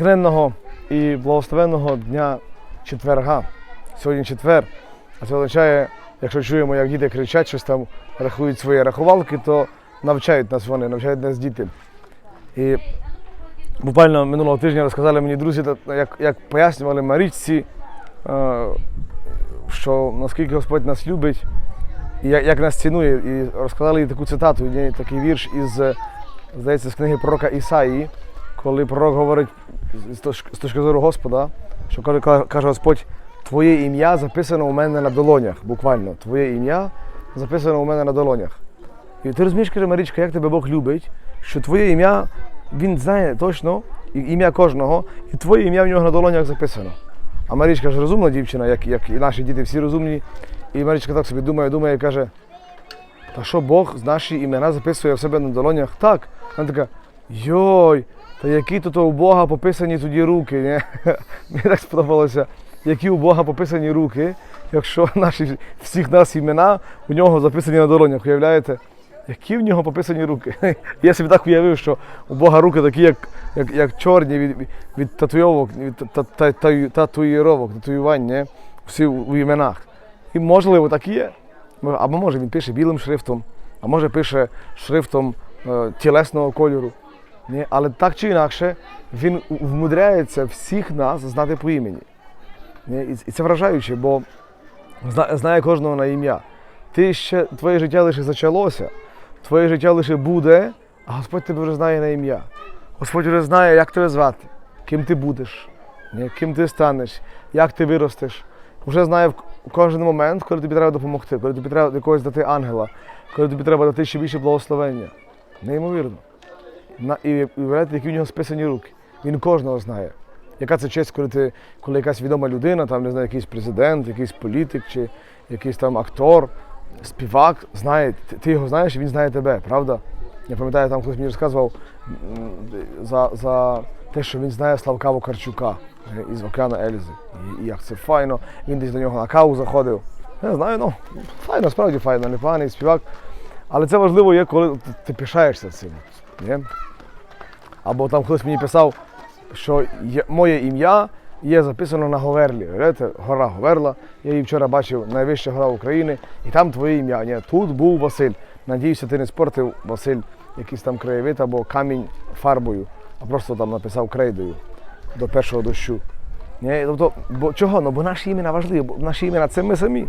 натхненного і благословенного дня четверга. Сьогодні четвер. А це означає, якщо чуємо, як діти кричать, щось там рахують свої рахувалки, то навчають нас вони, навчають нас діти. І буквально минулого тижня розказали мені друзі, як, як пояснювали Марічці, е, що наскільки Господь нас любить і як, як нас цінує. І розказали їй таку цитату, такий вірш із, здається, з книги пророка Ісаї, коли пророк говорить з точки зору Господа, що каже, каже Господь, Твоє ім'я записано у мене на долонях, буквально. Твоє ім'я записано у мене на долонях. І ти розумієш, каже Марічка, як тебе Бог любить, що твоє ім'я, він знає точно ім'я кожного, і твоє ім'я в нього на долонях записано. А Марічка ж розумна дівчина, як, як і наші діти всі розумні. І Марічка так собі думає, думає і каже, та що Бог з наші імена записує в себе на долонях? Так. Вона така, йой, та які тут у Бога пописані тоді руки. Ні? Мені так сподобалося, які у Бога пописані руки, якщо наші всіх нас імена у нього записані на долонях. Уявляєте? Які в нього пописані руки. Я собі так уявив, що у Бога руки такі, як, як, як чорні від, від, татуйовок, від та- та- та- татуїровок, татуювань, ні? всі у, у іменах. І можливо так і є. Або може він пише білим шрифтом, а може пише шрифтом е, тілесного кольору. Ні? Але так чи інакше, він вмудряється всіх нас знати по імені. Ні? І, це вражаюче, бо знає кожного на ім'я. Ти ще, твоє життя лише зачалося, твоє життя лише буде, а Господь тебе вже знає на ім'я. Господь вже знає, як тебе звати, ким ти будеш, ні? ким ти станеш, як ти виростеш. Вже знає в кожен момент, коли тобі треба допомогти, коли тобі треба якогось дати ангела, коли тобі треба дати ще більше благословення. Неймовірно. І уявляєте, які в нього списані руки. Він кожного знає. Яка це честь, коли ти, коли якась відома людина, там не знаю, якийсь президент, якийсь політик чи якийсь там актор, співак, знає, ти, його знаєш, і він знає тебе, правда? Я пам'ятаю, там хтось мені розказував за, за те, що він знає Славка Вокарчука е, із Океана Ельзи. І, і як це файно, він десь до нього на каву заходив. Я знаю, ну, файно, справді файно, непоганий співак. Але це важливо є, коли ти пишаєшся цим. Ні? Або там хтось мені писав, що є, моє ім'я є записано на Говерлі. Уявляєте, гора Говерла. Я її вчора бачив, найвища гора України, і там твоє ім'я. Ні, тут був Василь. Надіюся, ти не спортив Василь якийсь там краєвид або камінь фарбою, а просто там написав крейдою до першого дощу. Ні, тобто, бо чого? Ну, бо наші імена важливі, бо наші імена це ми самі.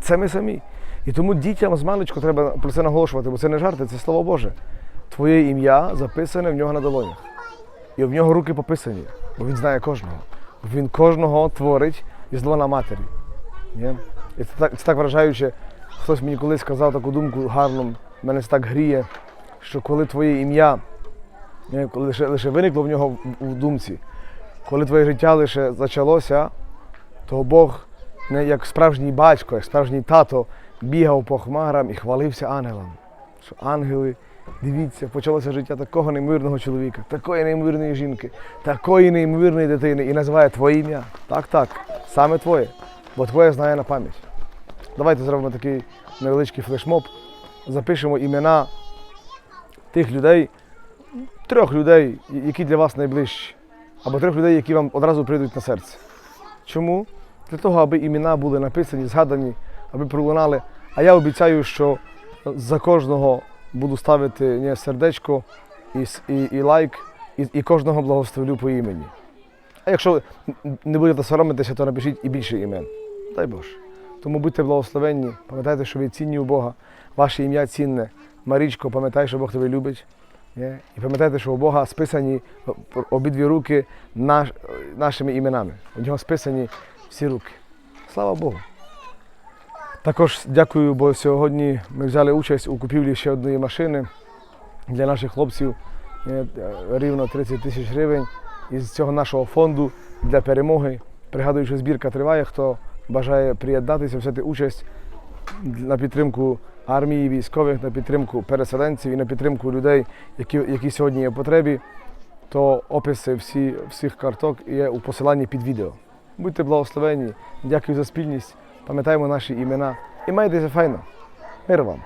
Це ми самі. І тому дітям з маличку треба про це наголошувати, бо це не жарти, це слово Боже. Твоє ім'я записане в нього на долонях. І в нього руки пописані, бо він знає кожного. Він кожного творить із лона матері. Ні? І це так, це так вражаюче. Хтось мені колись сказав таку думку гарну, мене це так гріє, що коли твоє ім'я, лише, лише виникло в нього в, в думці, коли твоє життя лише зачалося, то Бог не як справжній батько, як справжній тато бігав по хмарам і хвалився ангелам. Що ангели, дивіться, почалося життя такого неймовірного чоловіка, такої неймовірної жінки, такої неймовірної дитини і називає твоє ім'я. Так, так, саме твоє, бо твоє знає на пам'ять. Давайте зробимо такий невеличкий флешмоб, запишемо імена тих людей, трьох людей, які для вас найближчі, або трьох людей, які вам одразу прийдуть на серце. Чому? Для того, аби імена були написані, згадані, аби пролунали. А я обіцяю, що за кожного буду ставити не, сердечко і, і, і лайк, і, і кожного благословлю по імені. А якщо не будете соромитися, то напишіть і більше імен. Дай Боже. Тому будьте благословенні, пам'ятайте, що ви цінні у Бога, ваше ім'я цінне. Марічко, пам'ятай, що Бог тебе любить. І пам'ятайте, що у Бога списані обидві руки наш, нашими іменами. У нього списані всі руки. Слава Богу. Також дякую, бо сьогодні ми взяли участь у купівлі ще одної машини для наших хлопців. Е, Рівно 30 тисяч гривень із цього нашого фонду для перемоги. Пригадую, що збірка триває. Хто бажає приєднатися, взяти участь на підтримку армії, військових, на підтримку переселенців і на підтримку людей, які, які сьогодні є в потребі, то описи всі, всіх карток є у посиланні під відео. Будьте благословені, дякую за спільність, пам'ятаємо наші імена і майтеся файно. Мир вам!